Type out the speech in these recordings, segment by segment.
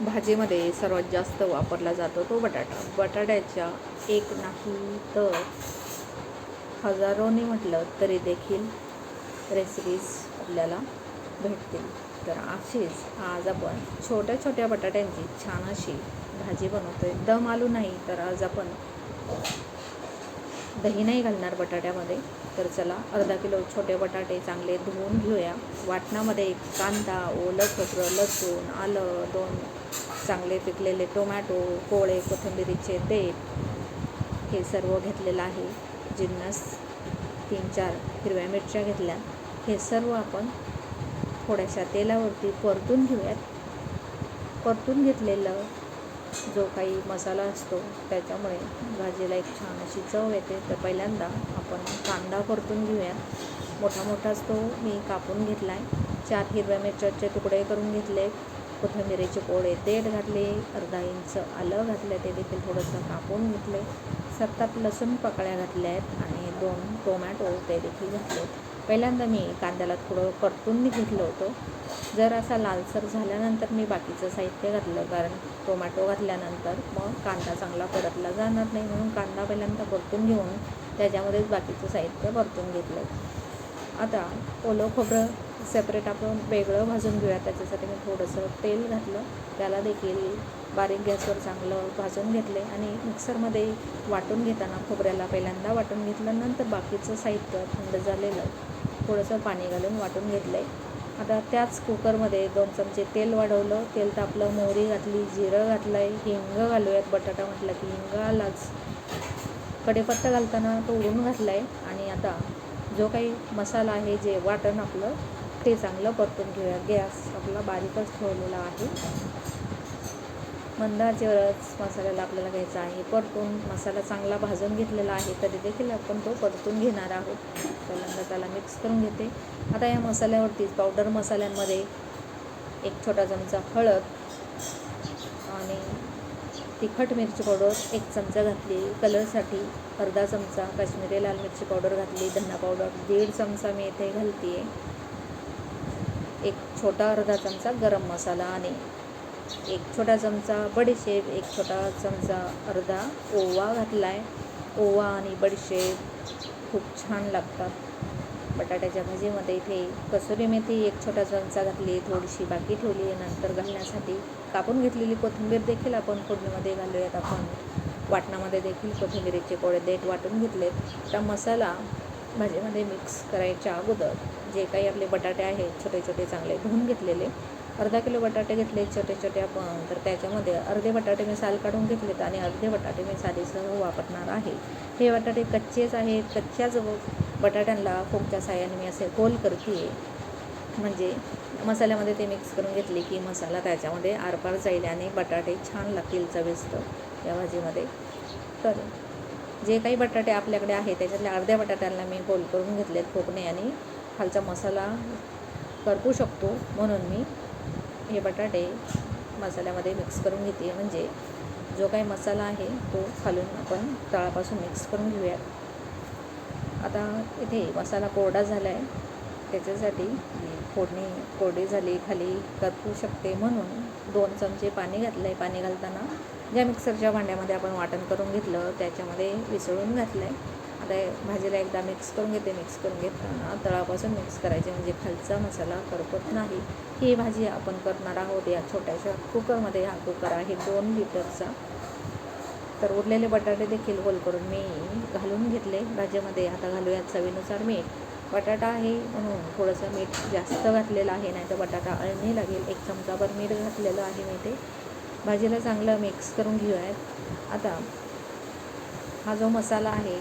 भाजीमध्ये सर्वात जास्त वापरला जातो तो बटाटा. बटाट्याच्या एक नाही तर हजारोनी म्हटलं तरी देखील रेसिपीज आपल्याला भेटतील. तर अशीच आज आपण छोट्या छोट्या बटाट्यांची छान अशी भाजी बनवतोय. दम आलू नाही तर आज आपण दही नाही घालणार बटाट्यामध्ये. तर चला अर्धा किलो छोटे बटाटे चांगले धुवून घेऊया. वाटणामध्ये एक कांदा ओलं खोबरं लसूण आलं दोन चांगले पिकलेले टोमॅटो कोळे कोथिंबिरीचे देठ हे सर्व घेतलेलं आहे. जिन्नस तीन चार हिरव्या मिरच्या घेतल्या. हे सर्व आपण थोड्याशा तेलावरती परतून घेऊयात. परतून घेतलेलं जो काही मसाला असतो त्याच्यामुळे भाजीला एक छान अशी चव येते. तर पहिल्यांदा आपण कांदा परतून घेऊया. मोठा मोठाच तो मी कापून घेतला आहे चार हिरव्या मिरच्याचे तुकडे करून घेतले. कोथिंबिरीचे पोळे देठ घातले. अर्धा इंच आलं घातलं ते देखील थोडंसं कापून घेतले. सत्तात लसूण पकळ्या घातल्या आहेत आणि दोन टोमॅटो ते देखील घातले पहिल्यांदा मी कांद्याला थोडं परतून घेतलं होतं. जर असा लालसर झाल्यानंतर मी बाकीचं साहित्य घातलं कारण टोमॅटो घातल्यानंतर मग कांदा चांगला परतला जाणार नाही म्हणून कांदा पहिल्यांदा परतून घेऊन त्याच्यामध्येच बाकीचं साहित्य परतून घेतलं. आता ओलं खोबरं सेपरेट आपण वेगळं भाजून घेऊया. त्याच्यासाठी मी थोडंसं तेल घातलं. त्याला देखील बारीक गॅसवर चांगलं भाजून घेतले आणि मिक्सरमध्ये वाटून घेताना खोबऱ्याला पहिल्यांदा वाटून घेतलं. नंतर बाकीचं साहित्य थंड झालेलं थोडंसं पाणी घालून वाटून घेतलं आहे आता त्याच कुकरमध्ये दोन चमचे तेल वाढवलं. तेल तापलं मोहरी घातली जिरं घातलं आहे हिंग घालूयात बटाटा म्हटलं की हिंग आलाच. कढीपत्ता घालताना तो उडून घातला आहे आणि आता जो काही मसाला आहे जे वाटण आपलं ते चांगलं परतून घेऊया. गॅस आपला बारीकच ठेवलेला आहे. मंदाचेवरच मसाल्याला आपल्याला घ्यायचा आहे परतून मसाला चांगला भाजून घेतलेला आहे तरी देखील आपण तो परतून घेणार आहोत. पहिल्यांदा त्याला मिक्स करून घेते. आता या मसाल्यावरतीच पावडर मसाल्यांमध्ये एक छोटा चमचा हळद आणि तिखट मिरची पावडर एक चमचा घातली. कलरसाठी अर्धा चमचा काश्मीरी लाल मिरची पावडर घातली. धना पावडर दीड चमचा मी इथे घालते एक छोटा अर्धा चमचा गरम मसाला आणि एक छोटा चमचा बडीशेप एक छोटा चमचा अर्धा ओवा घातला आहे ओवा आणि बडीशेप खूप छान लागतात. बटाट्याच्या भाजीमध्ये इथे कसुरी मेथी एक छोटा चमचा घातली थोडीशी बाकी ठेवली नंतर घालण्यासाठी कापून घेतलेली कोथिंबीर देखील आपण फोडणीमध्ये घालूयात. आपण वाटणामध्ये देखील कोथिंबीरीचे कोळे देठ वाटून घेतलेत. त्या मसाला भाजीमध्ये मिक्स करायच्या अगोदर जे काही आपले बटाटे आहेत छोटे छोटे चांगले धुवून घेतलेले अर्धा किलो बटाटे घेतले छोटे छोटे आपण. तर त्याच्यामध्ये अर्धे बटाटे मी साल काढून घेतलेत आणि अर्धे बटाटे मी सालीसह वापरणार आहे. हे बटाटे कच्चेच आहेत. कच्च्याच बटाट्यांना फोकच्या साह्याने मी असे गोल करते म्हणजे मसाल्यामध्ये ते मिक्स करून घेतले की मसाला त्याच्यामध्ये आरपार जाईल आणि बटाटे छान लागतील चविस्त या भाजीमध्ये. तर जे काही बटाटे आपल्याकडे आहे त्याच्यातल्या अर्ध्या बटाट्यांना मी गोल करून घेतलेत फोकणे आणि खालचा मसाला करपू शकतो म्हणून मी हे बटाटे मसाल्यामध्ये मिक्स करून घेते. म्हणजे जो काही मसाला आहे तो खालून आपण तळापासून मिक्स करून घेऊयात. आता इथे मसाला कोरडा झाला आहे त्याच्यासाठी फोडणी कोरडी झाली खाली करपू शकते म्हणून दोन चमचे पाणी घातलं आहे पाणी घालताना ज्या मिक्सरच्या भांड्यामध्ये आपण वाटण करून घेतलं त्याच्यामध्ये विसळून घातलं आहे आता भाजीला एकदा मिक्स करून घेते मिक्स करून घेताना तळापासून मिक्स करायचे. म्हणजे खालचा मसाला करपत नाही. ही भाजी आपण करणार आहोत या छोट्याशा कुकरमध्ये हा कुकर आहे दोन लिटरचा तर उरलेले बटाटे देखील गोल करून मी घालून घेतले. भाजीमध्ये आता घालूयात चवीनुसार मीठ. बटाटा आहे म्हणून थोडंसं मीठ जास्त घातलेलं आहे नाही तर बटाटा अळणी लागेल. एक चमचाभर मीठ घातलेलं आहे मी ते. भाजीला चांगलं मिक्स करून घेऊयात. आता हा जो मसाला आहे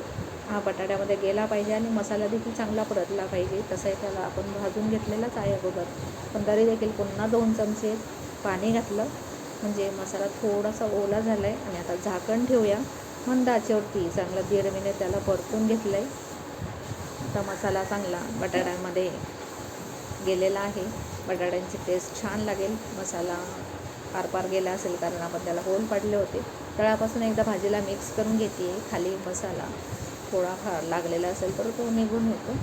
हा बटाट्यामध्ये गेला पाहिजे आणि मसाला देखील चांगला परतला पाहिजे. तसंही त्याला आपण भाजून घेतलेलाच आहे अगोदर. पण तरी देखील पुन्हा दोन चमचे पाणी घातलं. म्हणजे मसाला थोडासा ओला झाला आहे आणि आता झाकण ठेवूया. मंद आचेवरती चांगलं दीड मिनिट त्याला परतून घेतलं आहे आता मसाला चांगला बटाट्यांमध्ये गेलेला आहे. बटाट्यांची टेस्ट छान लागेल. मसाला आरपार गेला असेल कारण आपण त्याला होल पाडले होते. तळापासून एकदा भाजीला मिक्स करून घेते खाली मसाला. थोडाफार लागलेला असेल तर तो निघून येतो.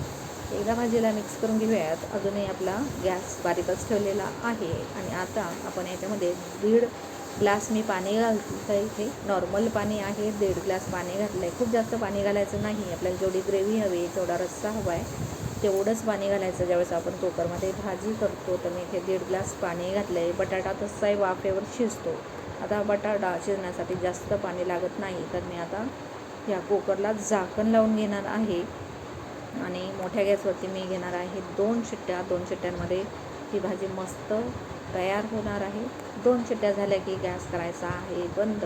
एकदा भाजीला मिक्स करून घेऊयात. अजूनही आपला गॅस बारीकच ठेवलेला आहे. आणि आता आपण याच्यामध्ये दीड ग्लास मी पाणी घालतं इथे. नॉर्मल पाणी आहे. दीड ग्लास पाणी घातलं आहे खूप जास्त पाणी घालायचं नाही. आपल्याला जेवढी ग्रेव्ही हवी तेवढा रस्सा हवा आहे. तेवढंच पाणी घालायचं. ज्यावेळेस आपण कुकरमध्ये भाजी करतो तर मी इथे दीड ग्लास पाणी घातलं आहे बटाटा तसाही वाफेवर शिजतो. आता बटाटा शिजण्यासाठी जास्त पाणी लागत नाही. तर मी आता ह्या कुकरला झाकण लावून घेणार आहे. आणि मोठ्या गॅसवरती मी घेणार आहे दोन शिट्ट्या. दोन शिट्ट्यांमध्ये ही भाजी मस्त तयार होणार आहे. दोन शिट्ट्या झाल्या की गॅस करायचा आहे बंद.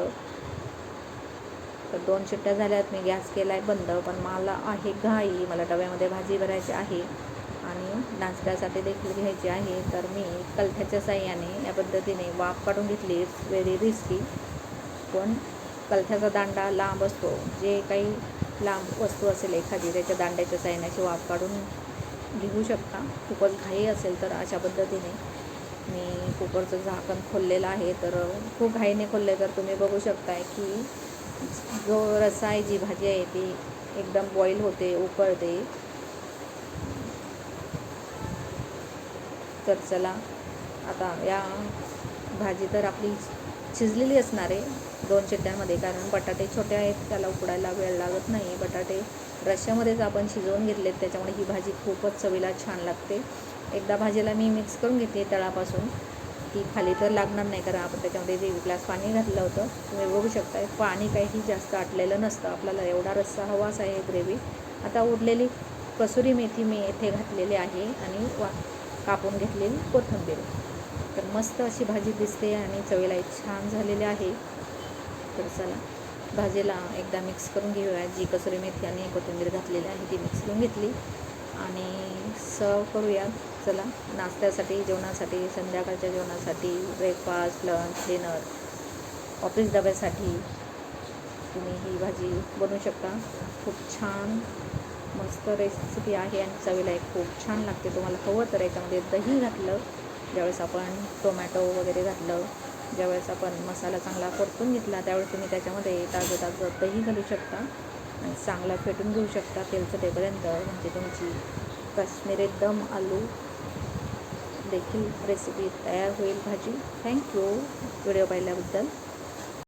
तर दोन शिट्ट्या झाल्यात मी गॅस केला आहे बंद. पण मला आहे घाई. मला डब्यामध्ये भाजी भरायची आहे आणि नाचण्यासाठी देखील घ्यायची आहे. तर मी कलथ्याच्या साह्याने या पद्धतीने वाफ काढून घेतली. इट्स व्हेरी रिस्की पण कलथ्याचा दांडा लांब असतो. जे काही लांब वस्तू असेल एखादी त्याच्या दांड्याच्या साह्याने वाफ काढून घेऊ शकता. खूपच घाई असेल तर अशा पद्धतीने. मी कुकरचं झाकण खोललेलं आहे तर खूप घाईने खोलले तर तुम्ही बघू शकताय की जो रस्सा आहे जी भाजी आहे ती एकदम बॉईल होते उकळते. तर चला आता या भाजी तर आपली शिजलेली असणार आहे. दोन शिट्ट्यांमध्ये कारण बटाटे छोटे आहेत त्याला उकडायला वेळ लागत नाही बटाटे रश्श्यामध्येच आपण शिजवून घेतलेत त्याच्यामुळे ही भाजी खूपच चवीला छान लागते. एकदा भाजीला मी मिक्स करून घेते तळापासून. ती खाली तर लागणार नाही कारण आपण त्याच्यामध्ये जे ग्लास पाणी घातलं होतं तुम्ही बघू शकताय पाणी काही जास्त आटलेलं नसतं. आपल्याला एवढा रस्सा हवाच आहे ग्रेव्ही. आता उरलेली कसुरी मेथी मी येथे घातलेली आहे आणि वा कापून घेतलेली कोथिंबीर. तर मस्त अशी भाजी दिसते आणि चवीला छान झालेली आहे. तर चला भाजीला एकदा मिक्स करून घेऊया. जी कसुरी मेथी आणि कोथिंबीर घातलेली आहे ती मिक्स करून घेतली. आणि सर्व करूया. चला नाश्त्यासाठी जेवणासाठी संध्याकाळच्या जेवणासाठी ब्रेकफास्ट लंच डिनर ऑफिस डब्यासाठी तुम्ही ही भाजी बनवू शकता. खूप छान मस्त रेसिपी आहे आणि चवीला एक खूप छान लागते. तुम्हाला हवं तर याच्यामध्ये दही घातलं. ज्यावेळेस आपण टोमॅटो वगैरे घातलं ज्यावेळेस आपण मसाला चांगला परतून घेतला त्यावेळेस तुम्ही त्याच्यामध्ये ताजं ताजं दही घालू शकता आणि चांगला फेटून घेऊ शकता तेल सुटेपर्यंत म्हणजे तुमची काश्मीरी दम आलू देखील रेसिपी तयार होईल भाजी. थँक्यू व्हिडिओ पाहिल्याबद्दल.